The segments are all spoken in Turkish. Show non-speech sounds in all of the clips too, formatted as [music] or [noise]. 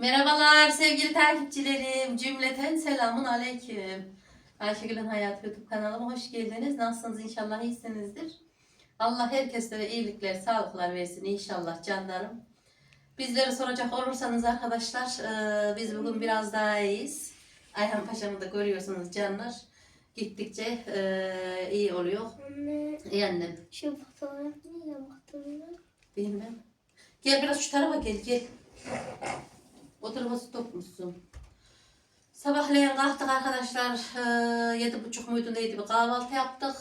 Merhabalar sevgili takipçilerim. Cümleten selamun aleyküm. Ayşegül'ün Hayat YouTube kanalıma hoş geldiniz. Nasılsınız? İnşallah iyisinizdir. Allah herkese iyilikler, sağlıklar versin inşallah canlarım. Bizleri soracak olursanız arkadaşlar eee, biz bugün biraz daha iyiyiz. Ayhan Paşa'mı da görüyorsunuz canlar. Gittikçe eee, iyi oluyor. Anne İyi annem. şu fotoğraf niye baktın? Bilmem. Gel biraz şu tarafa gel gel. O tarafa su topmuşsun. Sabahleyin kalktık arkadaşlar. Eee, Yedi buçuk muydu neydi bir kahvaltı yaptık.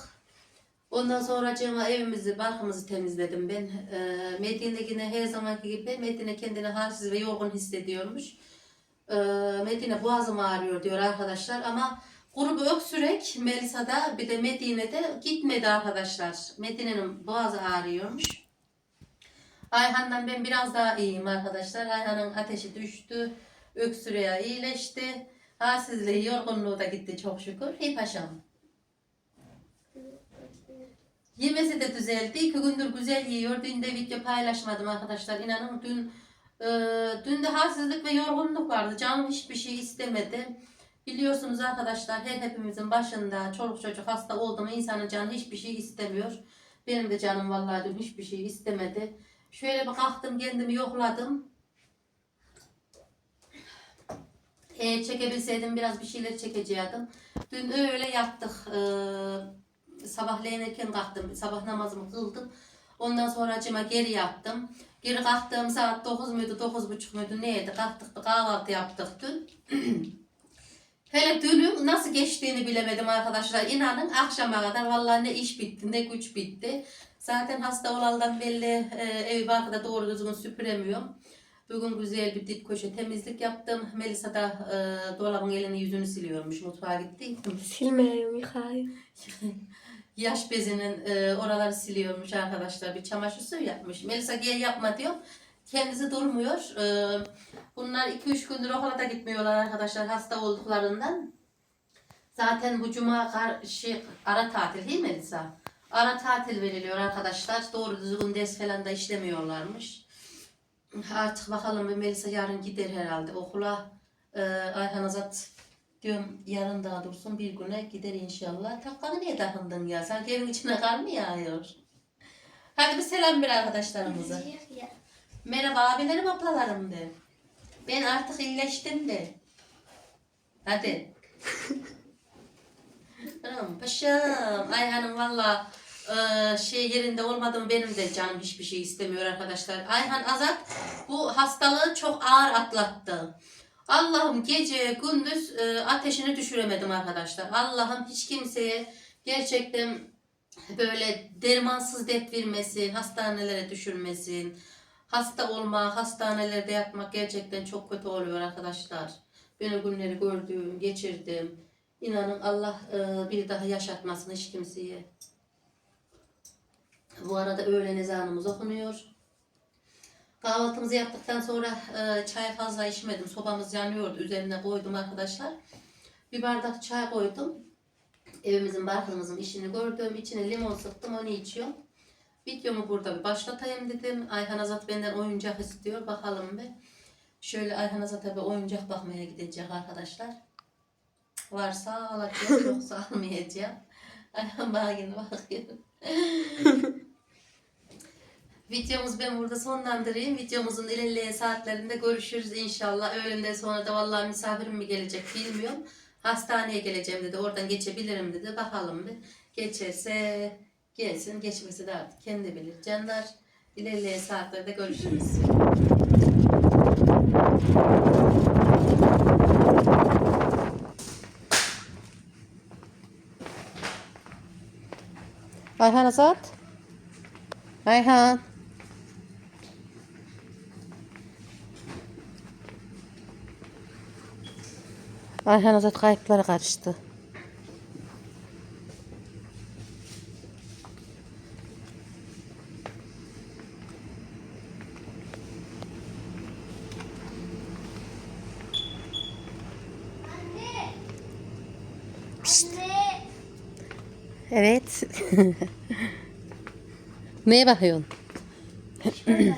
Ondan sonra evimizi, barkımızı temizledim ben. Eee Medine yine her zamanki gibi Medine kendini halsiz ve yorgun hissediyormuş. Eee, Medine boğazım ağrıyor diyor arkadaşlar ama grubu öksürek Melisa'da bir de Medine'de gitmedi arkadaşlar. Medine'nin boğazı ağrıyormuş. Ayhan'dan ben biraz daha iyiyim arkadaşlar. Ayhan'ın ateşi düştü. Öksürüğü iyileşti. Halsizliği, yorgunluğu da gitti çok şükür. İyi paşam. Yemesi de düzeldi. İki gündür güzel yiyor. Dün de video paylaşmadım arkadaşlar. İnanın dün e, dün de halsizlik ve yorgunluk vardı. Canım hiçbir şey istemedi. Biliyorsunuz arkadaşlar her hepimizin başında çoluk çocuk hasta oldu mu insanın canı hiçbir şey istemiyor. Benim de canım vallahi dün hiçbir şey istemedi. Şöyle bir kalktım kendimi yokladım. Eğer çekebilseydim biraz bir şeyler çekecektim. Dün öyle yaptık. Ee, sabahleyin erken kalktım. Sabah namazımı kıldım. Ondan sonra acıma geri yattım. Geri kalktığım saat 9 muydu 9.30 muydu neydi? Kalktık bir kahvaltı yaptık dün. [clears throat] Hele dünün nasıl geçtiğini bilemedim arkadaşlar. İnanın akşama kadar vallahi ne iş bitti ne güç bitti. Zaten hasta olandan belli e, evi barkıda doğru düzgün süpüremiyorum. Bugün güzel bir dip köşe temizlik yaptım. Melisa da e, dolabın elini yüzünü siliyormuş. Mutfağa gittiydim. Silmiyorum yıkayım. [laughs] Yaş bezinin e, oraları siliyormuş arkadaşlar. Bir çamaşır suyu yapmış. Melisa gel yapma diyor. Kendisi durmuyor. E, bunlar 2-3 gündür okula da gitmiyorlar arkadaşlar hasta olduklarından. Zaten bu cuma karşı ara tatil değil mi Melisa? Ara tatil veriliyor arkadaşlar. Doğru düzgün ders falan da işlemiyorlarmış. Artık bakalım Melisa yarın gider herhalde okula. E, Ayhan Azat diyorum yarın daha dursun bir güne gider inşallah. Takkanı niye takındın ya? Sanki evin içine kar mı yağıyor? Hadi bir selam ver arkadaşlarımıza. Merhaba abilerim ablalarım de. Ben artık iyileştim de. Hadi. [laughs] Anam paşam. Ayhan'ım valla e, şey yerinde olmadım benim de canım hiçbir şey istemiyor arkadaşlar. Ayhan Azat bu hastalığı çok ağır atlattı. Allah'ım gece gündüz e, ateşini düşüremedim arkadaşlar. Allah'ım hiç kimseye gerçekten böyle dermansız dert vermesin, hastanelere düşürmesin. Hasta olma, hastanelerde yatmak gerçekten çok kötü oluyor arkadaşlar. Ben o günleri gördüm, geçirdim. İnanın Allah e, bir daha yaşatmasın hiç kimseye. Bu arada öğlen ezanımız okunuyor. Kahvaltımızı yaptıktan sonra e, çay fazla içmedim. Sobamız yanıyordu. Üzerine koydum arkadaşlar. Bir bardak çay koydum. Evimizin barkımızın işini gördüm. İçine limon sıktım onu içiyorum. Videomu burada bir başlatayım dedim. Ayhan Azat benden oyuncak istiyor. Bakalım bir. Şöyle Ayhan Azat'a bir oyuncak bakmaya gidecek arkadaşlar. Varsa alacağım [laughs] yoksa almayacağım. Ayhan bana yine bakıyor. [laughs] Videomuzu ben burada sonlandırayım. Videomuzun ilerleyen saatlerinde görüşürüz inşallah. Öğlenden sonra da vallahi misafirim mi gelecek bilmiyorum. Hastaneye geleceğim dedi. Oradan geçebilirim dedi. Bakalım bir. Geçerse gelsin. Geçmesi de artık kendi bilir. Canlar ilerleyen saatlerde görüşürüz. [laughs] Ayhan Azat. Ayhan. Ayhan Azat kayıplara karıştı. Anne. Evet. Neye bakıyorsun? [clears throat]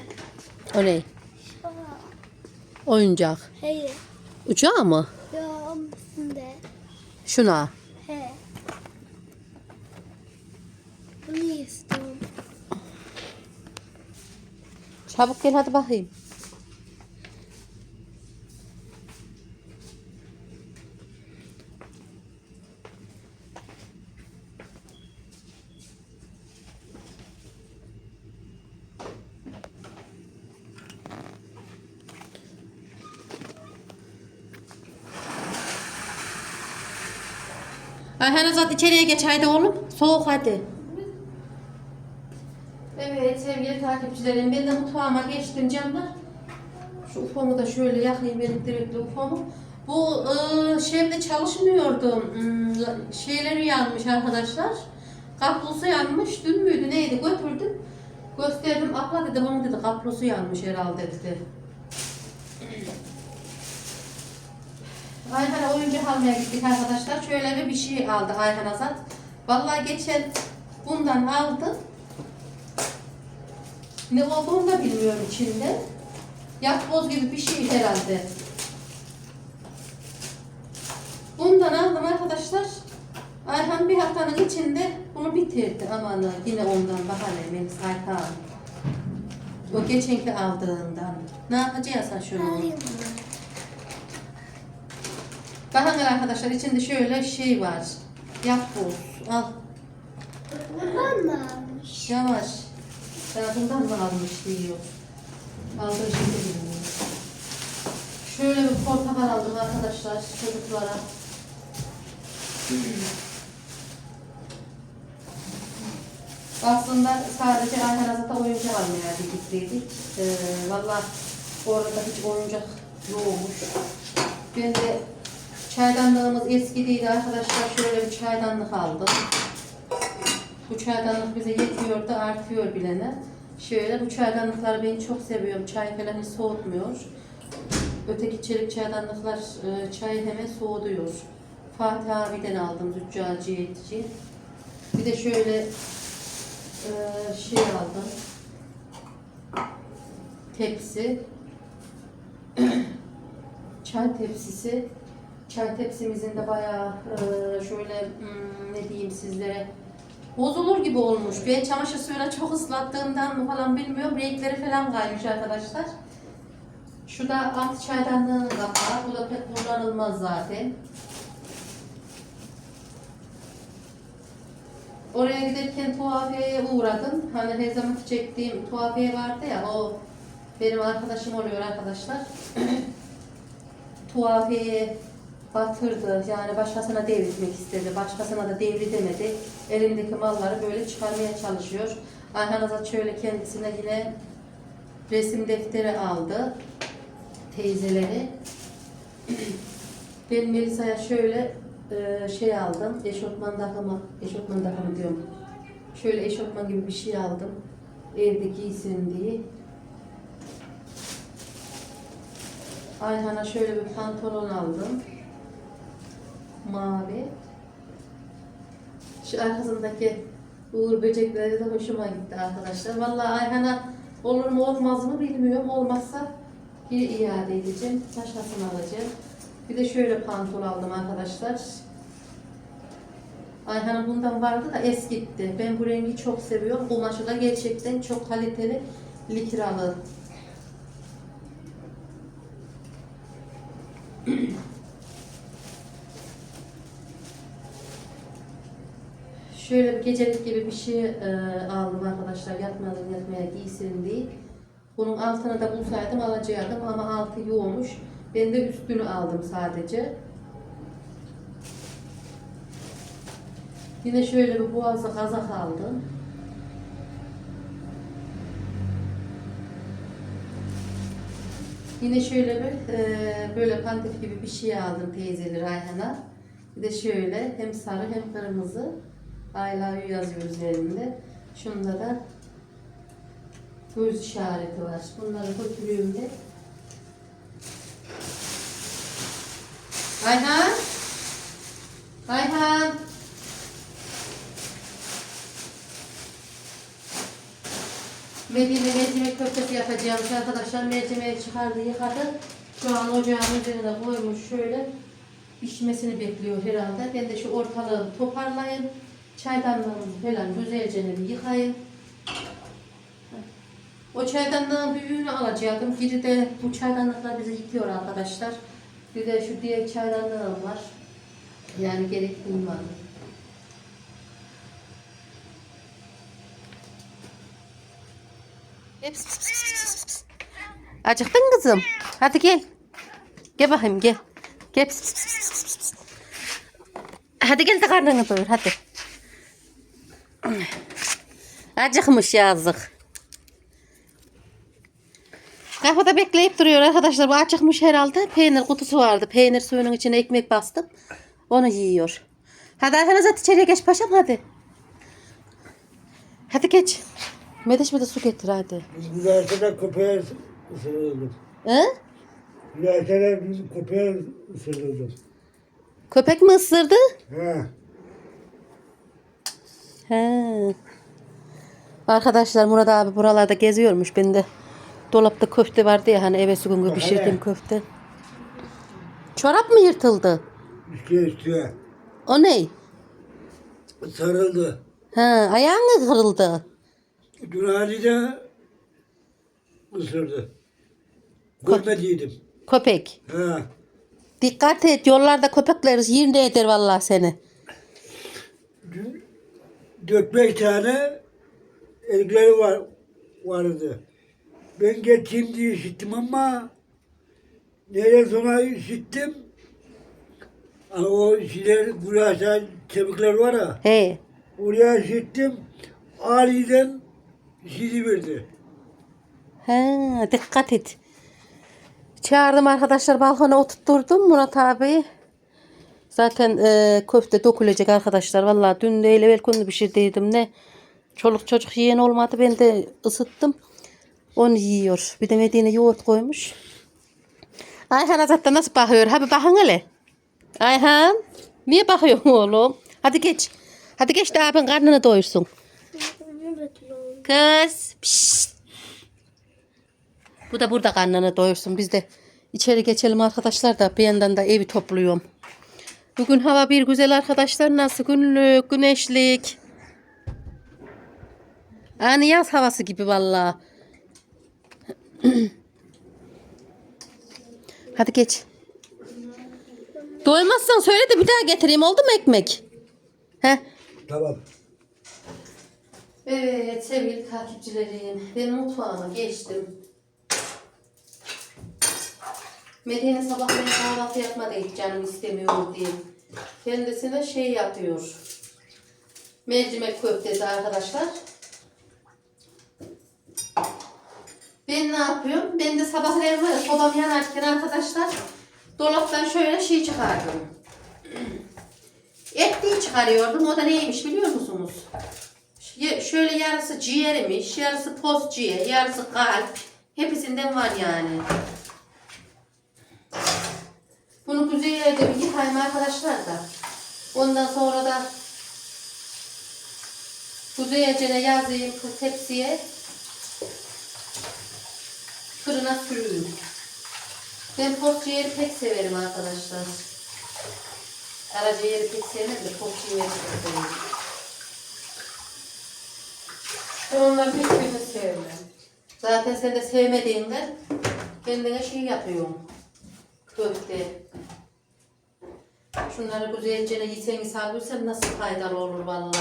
o ne? Oyuncak. Hayır. Uçağı mı? Onun üstünde. Şuna. He. Bunu istiyorum. Çabuk gel hadi bakayım. Ayhan Azat içeriye geç haydi oğlum. Soğuk hadi. Evet sevgili takipçilerim ben de mutfağıma geçtim canlar. Şu ufomu da şöyle yakayım elektrikli ufomu. Bu ıı, şeyde çalışmıyordu. Hmm, şeyleri yanmış arkadaşlar. Kaplosu yanmış. Dün müydü neydi götürdüm. Gösterdim abla dedi bunun dedi kaplosu yanmış herhalde dedi. Ayhan'a oyuncak almaya gittik arkadaşlar. Şöyle bir bir şey aldı Ayhan Azat. Vallahi geçen bundan aldım. Ne olduğunu da bilmiyorum içinde. Yapboz gibi bir şey herhalde. Bundan aldım arkadaşlar. Ayhan bir haftanın içinde bunu bitirdi. Aman yine ondan bahane Melis Ayhan. O geçenki aldığından. Ne yapacağız şunu? Alayım Bakın arkadaşlar içinde şöyle şey var. Yapboz. Al. Bundan mı almış? Yavaş. Ben bundan mı almış diyor. Aldığı şey bilmiyorum. Şöyle bir portakal aldım arkadaşlar çocuklara. Aslında sadece Ayhan Azat'a oyuncak almaya gittiydik. Ee, Valla orada hiç oyuncak yokmuş. Ben de çaydanlığımız eskidiydi arkadaşlar. Şöyle bir çaydanlık aldım. Bu çaydanlık bize yetiyor da artıyor bilene. Şöyle bu çaydanlıkları ben çok seviyorum. Çay falan hiç soğutmuyor. Öteki çelik çaydanlıklar e, çayı hemen soğutuyor. Fatih abiden aldım züccaciye etici. Bir de şöyle e, şey aldım. Tepsi. [clears throat] Çay tepsisi. Çay tepsimizin de bayağı e, şöyle hmm, ne diyeyim sizlere bozulur gibi olmuş. Ben çamaşır suyuna çok ıslattığımdan mı falan bilmiyorum. Renkleri falan kaymış arkadaşlar. Şu da alt çaydanlığın kapağı. Bu da pek kullanılmaz zaten. Oraya giderken tuhafiyeye uğradım. Hani her zaman çektiğim tuhafiye vardı ya o benim arkadaşım oluyor arkadaşlar. [clears throat] tuhafiyeye batırdı. Yani başkasına devretmek istedi. Başkasına da devredemedi. Elindeki malları böyle çıkarmaya çalışıyor. Ayhan Azat şöyle kendisine yine resim defteri aldı. Teyzeleri. [clears throat] Ben Melisa'ya şöyle e, şey aldım. Eşofman takımı, eşofman takımı diyorum. Şöyle eşofman gibi bir şey aldım. Evde giysin diye. Ayhan'a şöyle bir pantolon aldım. Mavi. Şu arkasındaki uğur böcekleri de hoşuma gitti arkadaşlar. Vallahi Ayhan'a olur mu olmaz mı bilmiyorum. Olmazsa bir iade edeceğim. Başkasını alacağım. Bir de şöyle pantolon aldım arkadaşlar. Ayhan'ın bundan vardı da eskitti. Ben bu rengi çok seviyorum. Kumaşı da gerçekten çok kaliteli likralı. Şöyle bir gecelik gibi bir şey e, aldım arkadaşlar. Yatmadan yatmaya giysin diye. Bunun altını da bulsaydım alacaktım ama altı yoğunmuş. Ben de üstünü aldım sadece. Yine şöyle bir boğazlı kazak aldım. Yine şöyle bir e, böyle pantif gibi bir şey aldım teyzeleri Ayhan'a. Bir de şöyle hem sarı hem kırmızı. I love you yazıyor üzerinde. Şunda da göz işareti var. Bunları götürüyorum de. Ayhan! Ayhan! Medine mercimek köftesi yapacağım arkadaşlar. Mercimeği çıkardı, yıkadı. Şu an ocağın üzerine koymuş şöyle pişmesini bekliyor herhalde. Ben de şu ortalığı toparlayayım. Çaydanlığımızı falan güzelce bir yıkayayım. O çaydanlığın büyüğünü alacaktım. Biri de bu çaydanlıklar bizi yıkıyor arkadaşlar. Bir de şu diğer çaydanlığım var. Yani gerek duymadım. Hepsi pıs pıs pıs pıs pıs. Acıktın kızım. Hadi gel. Gel bakayım gel. Gel. Hadi gel de karnını doyur hadi. Acıkmış yazık. Kapıda bekleyip duruyor arkadaşlar. Bu acıkmış herhalde. Peynir kutusu vardı. Peynir suyunun içine ekmek bastım. Onu yiyor. Hadi Ayhan Azat içeriye geç paşam hadi. Hadi geç. Medeş de su getir hadi. De köpeğe ısırıldık. He? Biz köpeğe ısırıldık. Köpek mi ısırdı? He. He. Arkadaşlar Murat abi buralarda geziyormuş. Ben de dolapta köfte vardı ya hani eve gün pişirdim köfte. Çorap mı yırtıldı? Üstüye üstüye. O ne? Sarıldı. Ha, ayağın mı kırıldı? Dünali de ısırdı. Görmediydim. Köpek. He. Dikkat et yollarda köpekler yerinde eder vallahi seni. Dün dört beş tane erkekleri var, vardı. Ben geçeyim diye işittim ama nereye sonra işittim. Hani o şeyler, gülaşan kemikler var ya, He. oraya işittim. Aniden işini verdi. Ha, dikkat et. Çağırdım arkadaşlar balkona oturtturdum Murat abi. Zaten e, köfte dökülecek arkadaşlar. Vallahi dün değil evvel günü pişirdiydim ne. Çoluk çocuk yiyen olmadı. Ben de ısıttım. Onu yiyor. Bir de Medine yoğurt koymuş. Ayhan Azat'ta nasıl bakıyor? Hadi bakın hele. Ayhan. Niye bakıyorsun oğlum? Hadi geç. Hadi geç de abin karnını doyursun. Kız. Pişt. Bu da burada karnını doyursun. Biz de içeri geçelim arkadaşlar da bir yandan da evi topluyorum. Bugün hava bir güzel arkadaşlar. Nasıl günlük, güneşlik. Ani yaz havası gibi vallahi. [clears throat] Hadi geç. Doymazsan söyle de bir daha getireyim oldu mu ekmek? He? Tamam. Evet sevgili takipçilerim. Ben mutfağıma geçtim. Medine sabah ben kahvaltı yapmadı hiç canım istemiyor diye. Kendisine şey yapıyor. Mercimek köftesi arkadaşlar. Ben ne yapıyorum? Ben de sabahleyin var sobam yanarken arkadaşlar dolaptan şöyle şey çıkardım. Etliği çıkarıyordum. O da neymiş biliyor musunuz? Şöyle yarısı ciğermiş, yarısı post ciğer, yarısı kalp. Hepsinden var yani. Bunu güzelce bir yıkayayım arkadaşlar da. Ondan sonra da güzelce yazayım tepsiye. Fırına sürüyorum. Ben ciğeri pek severim arkadaşlar. Karaciğeri pek sevmem de post ciğeri çok severim. Ben onların hiçbirini sevmem. Zaten sen de sevmediğinden kendine şey yapıyorum. Köfte. Şunları güzelce yeseniz alırsan nasıl faydalı olur vallahi.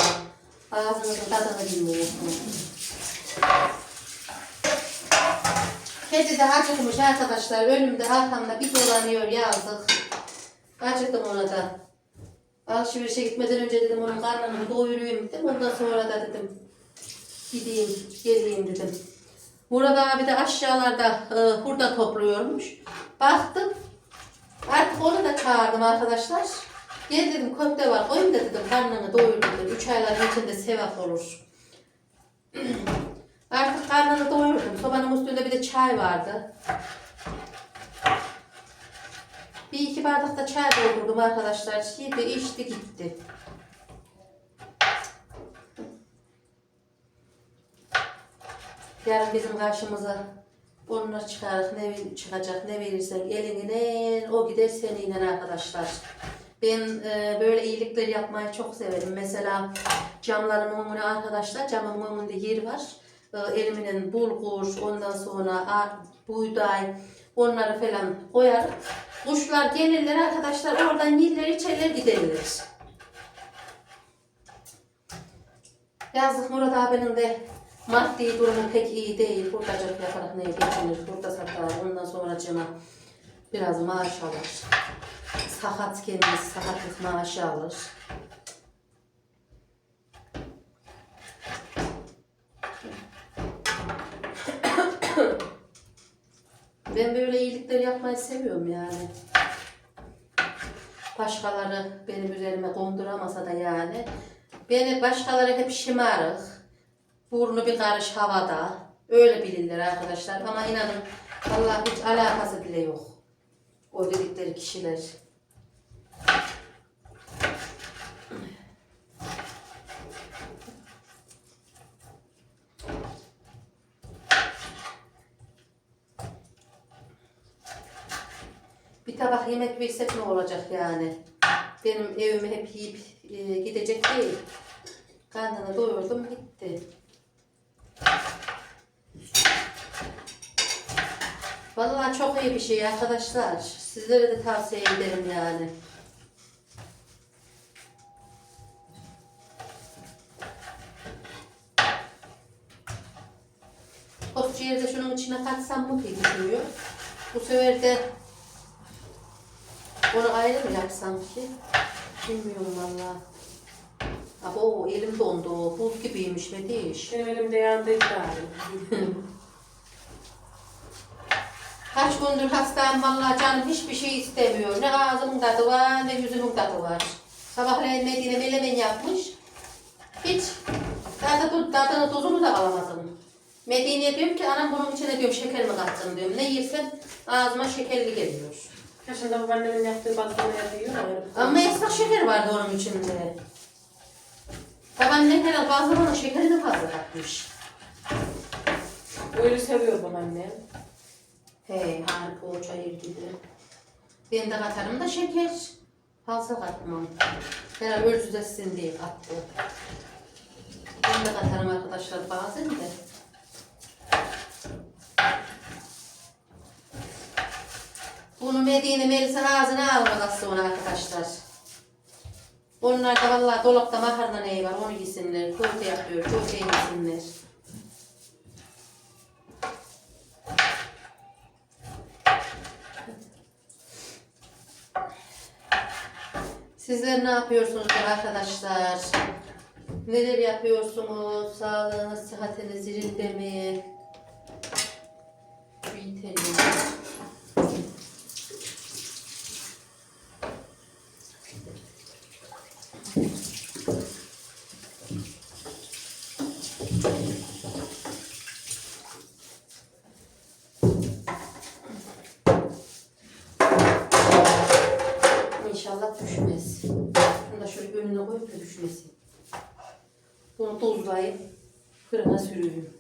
Ağzınızın tadını bilmiyorsunuz. Kedi de acıkmış arkadaşlar. Önümde arkamda bir dolanıyor yazık. Acıktım ona da. Alışverişe gitmeden önce dedim onun karnını doyurayım dedim. Ondan sonra da dedim gideyim, geleyim dedim. Burada abi de aşağılarda e, hurda topluyormuş. Baktım. Artık onu da çağırdım arkadaşlar. Gel dedim köfte var koyun da dedim karnını doyur dedim. Üç ayların içinde sevap olur. [clears throat] Artık karnını doyurdum. Sobanın üstünde bir de çay vardı. Bir iki bardak da çay doldurdum arkadaşlar. Yedi içti gitti. Yarın bizim karşımıza Onlar çıkar, ne çıkacak, ne verirsen eline o gider seninle arkadaşlar. Ben e, böyle iyilikler yapmayı çok severim. Mesela camların önüne arkadaşlar, camın önünde yer var. E, eliminin bulgur, ondan sonra a- buğday, onları falan koyarım. Kuşlar gelirler arkadaşlar, oradan yerler, içerler giderler. Yazık Murat abinin de maddi durumu pek iyi değil. Hurdacılık yaparak ne geçinir, hurda satar, ondan sonra cama biraz maaş alır. Sakat kendisi sakatlık maaşı alır. Ben böyle iyilikler yapmayı seviyorum yani. Başkaları benim üzerime konduramasa da yani. Beni başkaları hep şımarık. Burnu bir karış havada. Öyle bilirler arkadaşlar. Ama inanın Allah hiç alakası bile yok. O dedikleri kişiler. Bir tabak yemek versek ne olacak yani? Benim evimi hep yiyip e, gidecek değil. Karnını doyurdum gitti. Vallahi çok iyi bir şey arkadaşlar. Sizlere de tavsiye ederim yani. Of ciğeri de şunun içine katsam mı diye düşünüyor. Bu sefer de onu ayrı mı yapsam ki? Bilmiyorum valla. Abo elim dondu. Buz gibiymiş ne değiş. Benim elimde yandı gari. [laughs] Kaç gündür hastayım vallahi canım hiçbir şey istemiyor. Ne ağzımın tadı var ne yüzümün tadı var. Sabahleyin Medine melemen yapmış. Hiç tadı, tadını tuzunu da alamadım. Medine'ye diyorum ki anam bunun içine diyorum şeker mi kattın diyorum. Ne yersen ağzıma şekerli geliyor. Yaşında babaannemin yaptığı yapıyor. öyle. Ama ıslak şeker vardı onun içinde. Babaannem herhalde bazı bana şekerini fazla katmış. Öyle seviyor babaannem. He, harika o çayır dedi. Ben de katarım da şeker. Fazla katmam. Herhalde ölçü de sizin diye kattı. Ben de katarım arkadaşlar bazen de. Bunu Medine Melisa ağzına almak sonra arkadaşlar. Onlar da vallahi dolapta makarna neyi var onu yesinler. Köfte yapıyor, köfte yesinler. Sizler ne yapıyorsunuz arkadaşlar? Neler yapıyorsunuz? Sağlığınız, sıhhatiniz yerinde mi? Büyütelim. İnşallah düşmez. Bunu da şöyle önüne koyup da düşmesin. Bunu tuzlayıp fırına sürüyorum.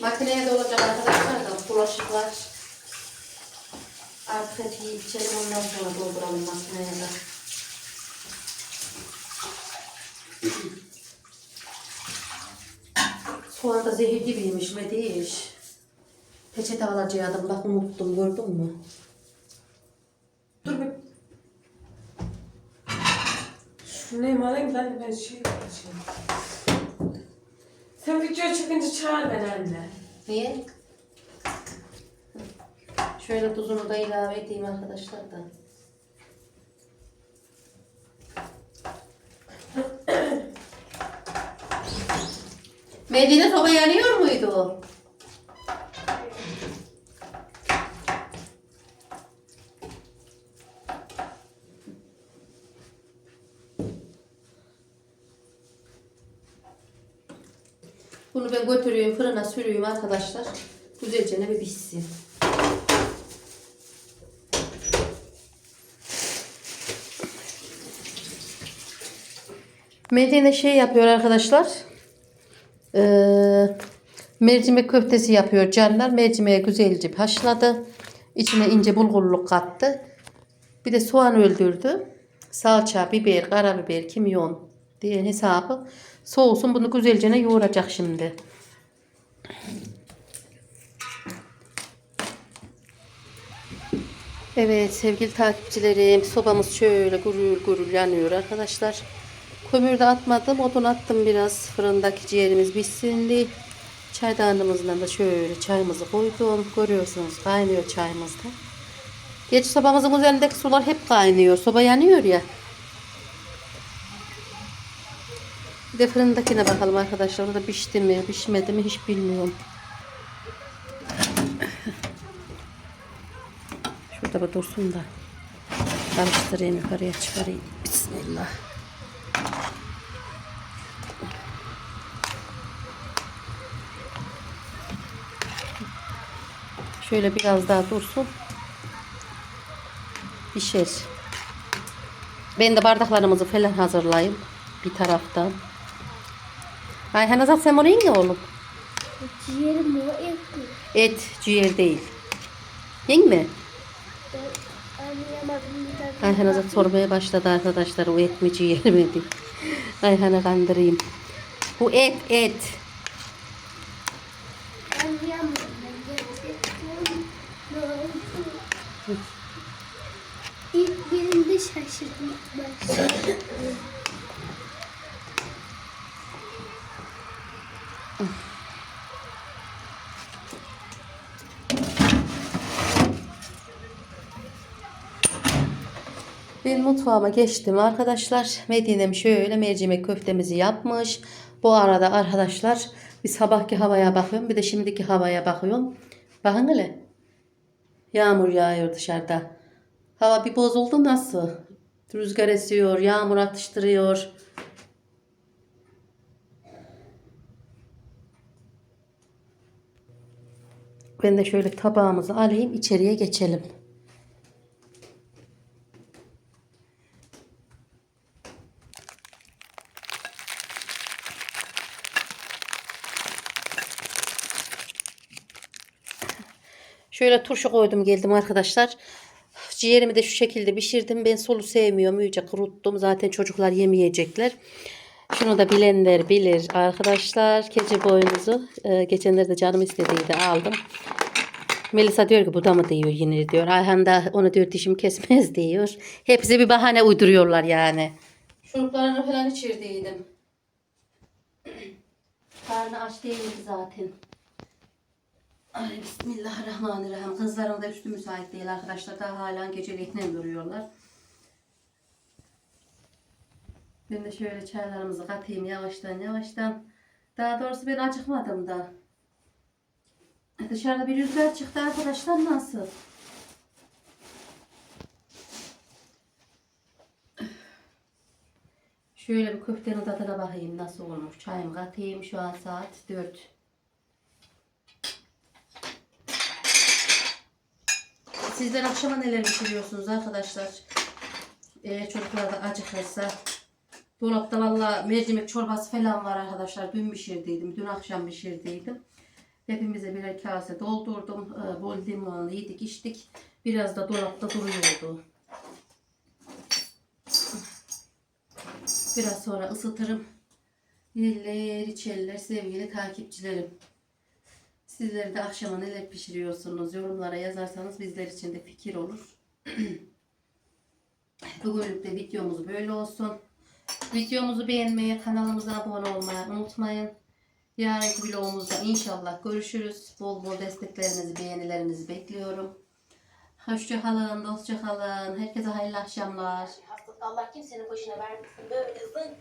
Makineye de olacak arkadaşlar da bulaşıklar. Artık hep yiyip içelim ondan sonra dolduralım makineye de. Soğan da zehir gibiymiş mi değiş. Alacaktım bak unuttum gördün mü? Dur bir. Şu alayım ben ben şey yapacağım. Sen video çıkınca çağır beni anne. Niye? Şöyle tuzunu da ilave edeyim arkadaşlar da. [coughs] Medine soba yanıyor muydu? Bunu ben götürüyorum fırına sürüyorum arkadaşlar. Güzelce ne bir pişsin. Medine şey yapıyor arkadaşlar. Ee, mercimek köftesi yapıyor canlar. Mercimeği güzelce haşladı. İçine ince bulgurluk kattı. Bir de soğan öldürdü. Salça, biber, karabiber, kimyon diye hesabı. Soğusun bunu güzelce yoğuracak şimdi. Evet sevgili takipçilerim sobamız şöyle gurul gurul yanıyor arkadaşlar. Kömür de atmadım odun attım biraz fırındaki ciğerimiz bitsin diye. Çaydanlığımızdan da şöyle çayımızı koydum. Görüyorsunuz kaynıyor çayımız da. Geç sobamızın üzerindeki sular hep kaynıyor. Soba yanıyor ya. Bir de fırındakine bakalım arkadaşlar. Orada pişti mi pişmedi mi hiç bilmiyorum. [coughs] Şurada bir dursun da. Karıştırayım yukarıya çıkarayım. Bismillah. Şöyle biraz daha dursun. Pişer. Ben de bardaklarımızı falan hazırlayayım. Bir taraftan. Ayhan Azat sen oraya ne oğlum? Ciğerim o etli. Et, ciğer değil. Yen mi? Ayhan Azat sormaya başladı arkadaşlar. O et mi ciğer mi diye. Ayhan'ı kandırayım. Bu et, et. İlk birinde şaşırdım. Mutfağıma geçtim arkadaşlar. Medine'm şöyle mercimek köftemizi yapmış. Bu arada arkadaşlar bir sabahki havaya bakıyorum. Bir de şimdiki havaya bakıyorum. Bakın hele. Yağmur yağıyor dışarıda. Hava bir bozuldu nasıl? Rüzgar esiyor, yağmur atıştırıyor. Ben de şöyle tabağımızı alayım, içeriye geçelim. Şöyle turşu koydum geldim arkadaşlar. Ciğerimi de şu şekilde pişirdim. Ben solu sevmiyorum. İyice kuruttum. Zaten çocuklar yemeyecekler. Şunu da bilenler bilir arkadaşlar. Keçi boynuzu. Ee, geçenlerde canım istediydi aldım. Melisa diyor ki bu da mı diyor yine diyor. Ayhan da onu diyor dişim kesmez diyor. Hepsi bir bahane uyduruyorlar yani. Şuruplarını falan içirdiydim. [clears throat] Karnı aç değildi zaten. Ay bismillahirrahmanirrahim. Kızlarım da üstü müsait değil arkadaşlar. Daha hala geceliğinden duruyorlar. Ben de şöyle çaylarımızı katayım yavaştan yavaştan. Daha doğrusu ben acıkmadım da. Dışarıda bir rüzgar çıktı arkadaşlar nasıl? Şöyle bir köftenin tadına bakayım nasıl olmuş. Çayımı katayım şu an saat 4. Sizler akşama neler pişiriyorsunuz arkadaşlar? Ee, çocuklar da acıkırsa. Dolapta valla mercimek çorbası falan var arkadaşlar. Dün pişirdiydim. Dün akşam pişirdiydim. Hepimize birer kase doldurdum. Ee, bol limonlu yedik içtik. Biraz da dolapta duruyordu. Biraz sonra ısıtırım. Yerler içerler sevgili takipçilerim. Sizler de akşama neler pişiriyorsunuz yorumlara yazarsanız bizler için de fikir olur. [clears throat] Bugünlük de videomuz böyle olsun. Videomuzu beğenmeyi, kanalımıza abone olmayı unutmayın. Yarınki vlogumuzda inşallah görüşürüz. Bol bol desteklerinizi, beğenilerinizi bekliyorum. Hoşça kalın, dostça kalın. Herkese hayırlı akşamlar. Allah kimsenin başına vermesin. Böyle zın